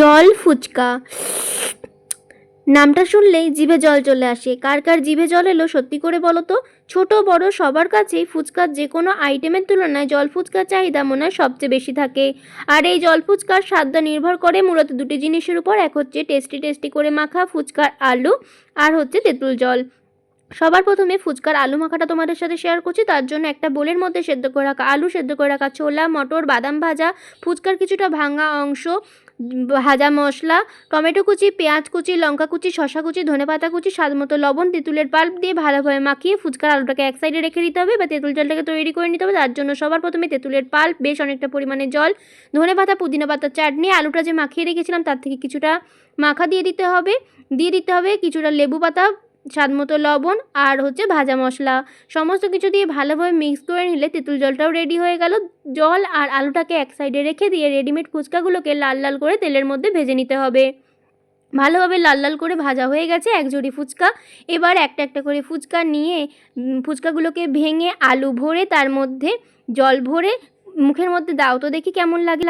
জল ফুচকা। নামটা শুনলেই জিভে জল চলে আসে। কার কার জিভে জল এলো সত্যি করে বলো তো? ছোট, বড় সবার কাছেই ফুচকার যে কোনো আইটেমের তুলনায় জল ফুচকার চাহিদা মনে হয় সবচেয়ে বেশি থাকে। আর এই জল ফুচকার স্বাদটা নির্ভর করে মূলত দুটি জিনিসের উপর। এক হচ্ছে টেস্টি টেস্টি করে মাখা ফুচকার আলু, আর হচ্ছে তেঁতুল জল। সবার প্রথমে ফুচকার আলু মাখাটা তোমাদের সাথে শেয়ার করছি, তার জন্য একটা বোলের মধ্যে সেদ্ধ করে রাখা আলু, সেদ্ধ করে রাখা ছোলা, মটর, বাদাম ভাজা, ফুচকার কিছুটা ভাঙা অংশ, ভাজা মশলা, টমেটো কুচি, পেঁয়াজ কুচি, লঙ্কা কুচি শশা কুচি ধনেপাতা কুচি, স্বাদ মতো লবণ, তেঁতুলের পাল্প দিয়ে ভালোভাবে মাখিয়ে ফুচকার আলুটাকে এক সাইডে রেখে দিতে হবে বা তেঁতুল জলটাকে তৈরি করে নিতে হবে, তার জন্য সবার প্রথমে তেঁতুলের পাল্প, বেশ অনেকটা পরিমাণে জল, ধনে পাতা, পুদিনা পাতার চাটনি, আলুটা যে মাখিয়ে রেখেছিলাম তার থেকে কিছুটা মাখা দিয়ে দিতে হবে, দিয়ে দিতে হবে কিছুটা লেবু পাতা স্বাদ মতো লবণ আর হচ্ছে ভাজা মশলা। সমস্ত কিছু দিয়ে ভালোভাবে মিক্স করে নিলে তেঁতুল জলটাও রেডি হয়ে গেল। জল আর আলুটাকে এক সাইডে রেখে দিয়ে রেডিমেড ফুচকাগুলোকে লাল লাল করে তেলের মধ্যে ভেজে নিতে হবে। ভালোভাবে লাল লাল করে ভাজা হয়ে গেছে এক জুড়ি ফুচকা। এবার একটা একটা করে ফুচকা নিয়ে ফুচকাগুলোকে ভেঙে আলু ভরে তার মধ্যে জল ভরে মুখের মধ্যে দাও তো দেখি কেমন লাগে